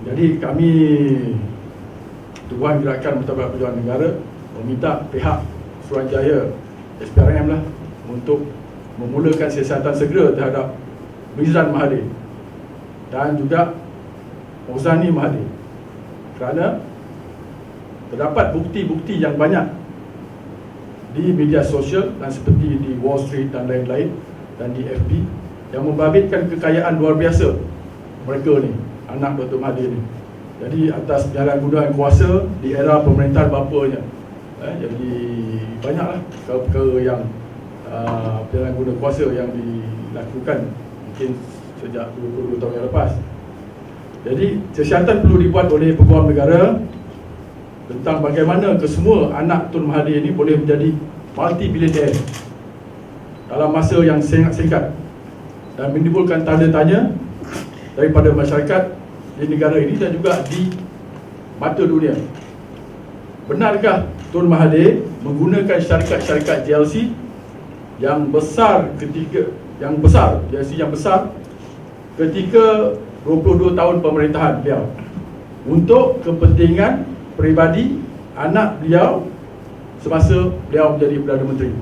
Jadi kami Tuan Gerakan Murtabat Perjuangan Negara meminta pihak Suruhanjaya SPRM lah untuk memulakan siasatan segera terhadap Mizan Mahathir dan juga Ozani Mahathir kerana terdapat bukti-bukti yang banyak di media sosial dan seperti di Wall Street dan lain-lain dan di FB yang membabitkan kekayaan luar biasa mereka ni anak Dr. Mahathir ni jadi atas penyalahgunaan kuasa di era pemerintahan bapanya eh, jadi banyaklah perkara-perkara yang uh, penyalahgunaan kuasa yang dilakukan mungkin sejak 22 tahun yang lepas jadi siasatan perlu dibuat oleh peguam negara tentang bagaimana kesemua anak Tun Mahathir ini boleh menjadi multi billionaire dalam masa yang sangat singkat dan menimbulkan tanda tanya daripada masyarakat di negara ini dan juga di mata dunia. Benarkah Tun Mahathir menggunakan syarikat-syarikat JLC yang besar ketika yang besar, JLC yang besar ketika 22 tahun pemerintahan beliau untuk kepentingan peribadi anak beliau semasa beliau menjadi Perdana Menteri.